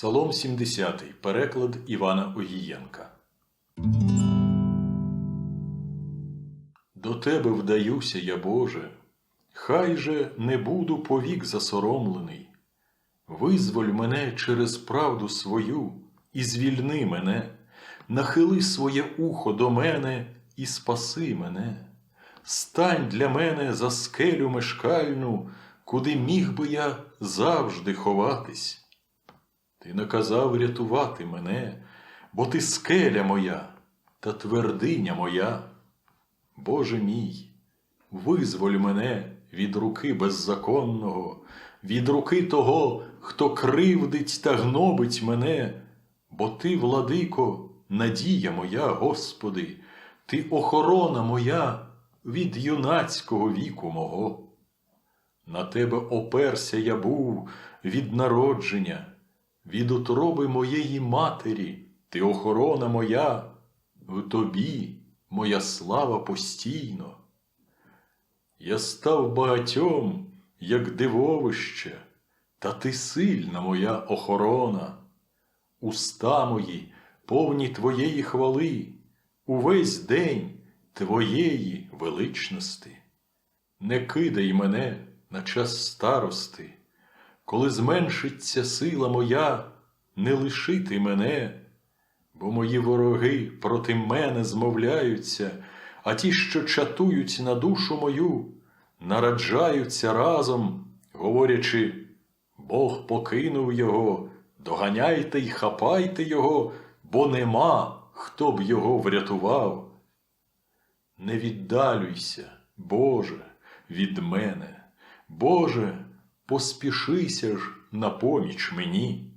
Псалом 70, переклад Івана Огієнка. До тебе вдаюся я, Боже, хай же не буду повік засоромлений. Визволь мене через правду свою і звільни мене, нахили своє ухо до мене і спаси мене. Стань для мене за скелю мешкальну, куди міг би я завжди ховатись. Ти наказав рятувати мене, бо ти скеля моя та твердиня моя. Боже мій, визволь мене від руки беззаконного, від руки того, хто кривдить та гнобить мене, бо ти, владико, надія моя, Господи, ти охорона моя від юнацького віку мого. На тебе оперся я був від народження, від утроби моєї матері, ти охорона моя, в тобі моя слава постійно. Я став багатьом, як дивовище, та ти сильна моя охорона. Уста мої повні твоєї хвали, увесь день твоєї величності. Не кидай мене на час старости, коли зменшиться сила моя, не лишити мене, бо мої вороги проти мене змовляються, а ті, що чатують на душу мою, нараджаються разом, говорячи, Бог покинув його, доганяйте й хапайте його, бо нема, хто б його врятував. Не віддалюйся, Боже, від мене, Боже, поспішися ж на поміч мені.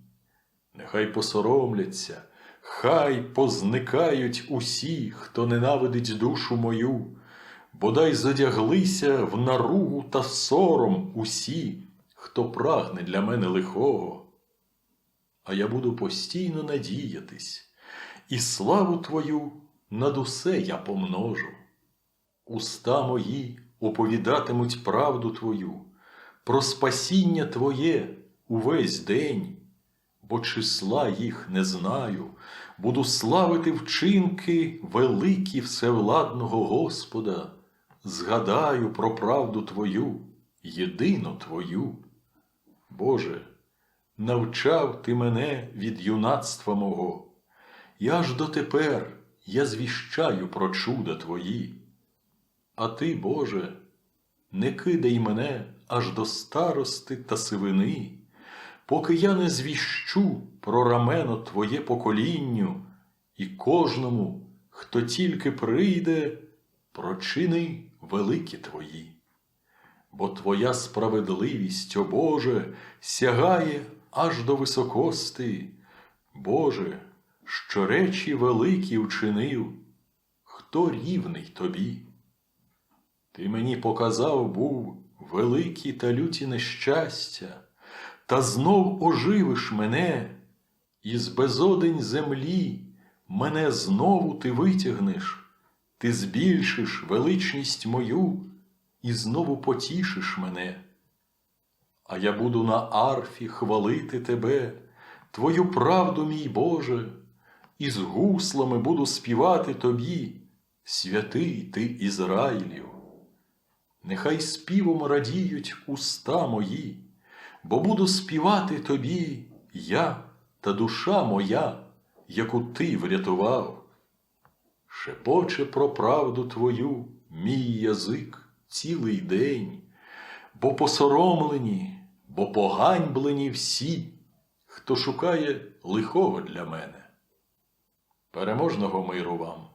Нехай посоромляться, хай позникають усі, хто ненавидить душу мою, бодай задяглися в наругу та сором усі, хто прагне для мене лихого. А я буду постійно надіятись, і славу Твою над усе я помножу. Уста мої оповідатимуть правду Твою, про спасіння Твоє увесь день, бо числа їх не знаю, буду славити вчинки великі всевладного Господа, згадаю про правду Твою, єдину Твою. Боже, навчав Ти мене від юнацтва мого, я ж дотепер я звіщаю про чуда Твої. А ти, Боже, не кидай мене аж до старости та сивини, поки я не звіщу про рамено Твоє поколінню, і кожному, хто тільки прийде, прочини великі Твої. Бо Твоя справедливість, о Боже, сягає аж до високости, Боже, що речі великі вчинив, хто рівний Тобі? Ти мені показав був великі та люті нещастя, та знов оживиш мене, із безодень землі мене знову ти витягнеш, ти збільшиш величність мою і знову потішиш мене. А я буду на арфі хвалити тебе, твою правду, мій Боже, і з гуслами буду співати тобі, святий ти Ізраїлів. Нехай співом радіють уста мої, бо буду співати тобі я та душа моя, яку ти врятував. Шепоче про правду твою мій язик цілий день, бо посоромлені, бо поганьблені всі, хто шукає лихого для мене. Переможного миру вам!